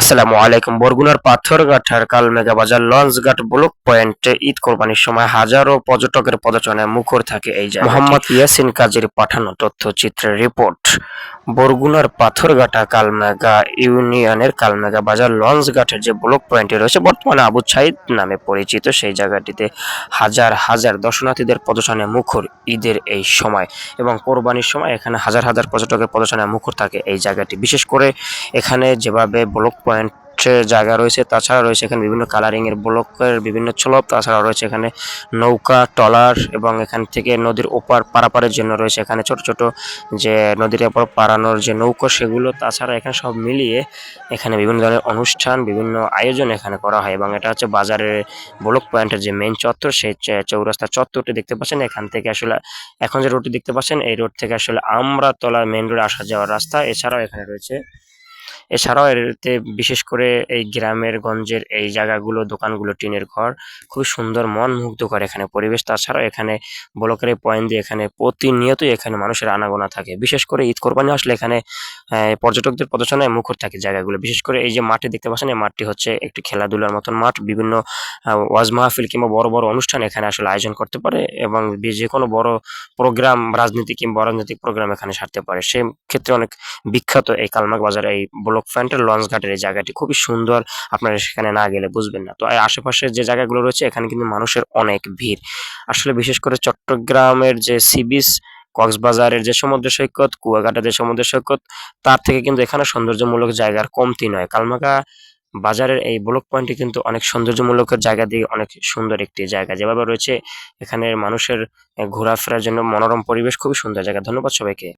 আসসালামু আলাইকুম, বরগুনার পাথরঘাটার কালমেঘা বাজার লঞ্চঘাট ব্লক পয়েন্টে ঈদ কোরবানির সময় হাজারো পর্যটকের পদচারণায় মুখর থাকে এই জায়গা মোহাম্মদ ইয়াসিন কাজীর পাঠানো তথ্যচিত্রের রিপোর্ট। বরগুনার পাথরঘাটা কালমেঘা ইউনিয়নের কালমেঘা বাজার লঞ্চঘাটের যে ব্লক পয়েন্টে রয়েছে, বর্তমানে আবু সাইদ নামে পরিচিত সেই জায়গাটিতে হাজার হাজার দর্শনার্থীদের পদচারণায় মুখর ঈদের এই সময় এবং কোরবানির সময় এখানে হাজার হাজার পর্যটকের পদচারণায় মুখর থাকে এই জায়গাটি। বিশেষ করে এখানে যেভাবে ব্লক পয়েন্ট জায়গা রয়েছে, তাছাড়া রয়েছে এখানে বিভিন্ন কালারিং এর ব্লকের বিভিন্ন ছলপ তাছাড়া রয়েছে এখানে নৌকা, ট্রলার এবং এখান থেকে নদীর ওপার পারাপারের জন্য রয়েছে এখানে ছোট ছোট যে নদীর ওপর পারানোর যে নৌকো সেগুলো, তাছাড়া এখানে সব মিলিয়ে এখানে বিভিন্ন ধরনের অনুষ্ঠান, বিভিন্ন আয়োজন এখানে করা হয় এবং এটা হচ্ছে বাজারের ব্লক পয়েন্টের যে মেইন চত্বর, সেই চৌরাস্তা চত্বরটি দেখতে পাচ্ছেন। এখান থেকে আসলে এখন যে রোডটি দেখতে পাচ্ছেন, এই রোড থেকে আসলে আমরা আমরাতলা মেইন রোডে আসা যাওয়ার রাস্তা। এছাড়াও এখানে রয়েছে এছাড়াও এতে বিশেষ করে এই গ্রামের, গঞ্জের এই জায়গাগুলো, দোকানগুলো, টিনের ঘর খুব সুন্দর মন মুগ্ধকর এখানে পরিবেশ। তাছাড়াও এখানে ব্লকের পয়েন্ট দিয়ে এখানে প্রতিনিয়তই এখানে মানুষের আনাগোনা থাকে। বিশেষ করে ঈদ কোরবানি আসলে এখানে পর্যটকদের প্রদর্শনায় মুখর থাকে জায়গাগুলো। বিশেষ করে এই যে মাঠে দেখতে পাচ্ছেন, এই মাঠটি হচ্ছে একটি খেলাধুলার মতন মাঠ। বিভিন্ন ওয়াজ মাহফিল কিংবা বড় বড় অনুষ্ঠান এখানে আসলে আয়োজন করতে পারে এবং যে কোনো বড় প্রোগ্রাম, রাজনীতি কিংবা রাজনৈতিক প্রোগ্রাম এখানে সারতে পারে। সে ক্ষেত্রে অনেক বিখ্যাত এই কালমাক বাজার এই ব্লক ফ্রন্টের লঞ্চ ঘাটের এই জায়গাটি। খুবই সুন্দর আপনারা সেখানে না গেলে বুঝবেন না। তো আশেপাশের যে জায়গাগুলো রয়েছে, এখানে কিন্তু মানুষের অনেক ভিড়। আসলে বিশেষ করে চট্টগ্রামের যে সি বিচ কক্সবাজারের যে সমুদ্র সৈকত কুয়াকাটার যে সমুদ্র সৈকত, তার থেকে কিন্তু এখানে সৌন্দর্যমূলক জায়গার কমতি নয়। কালমাকা বাজারের এই ব্লক পয়েন্টটি কিন্তু অনেক সৌন্দর্যমূলক জায়গা দিয়ে অনেক সুন্দর একটি জায়গা। যেভাবে রয়েছে এখানে মানুষের ঘোরাফেরার জন্য মনোরম পরিবেশ খুবই সুন্দর জায়গা। ধন্যবাদ সবাইকে।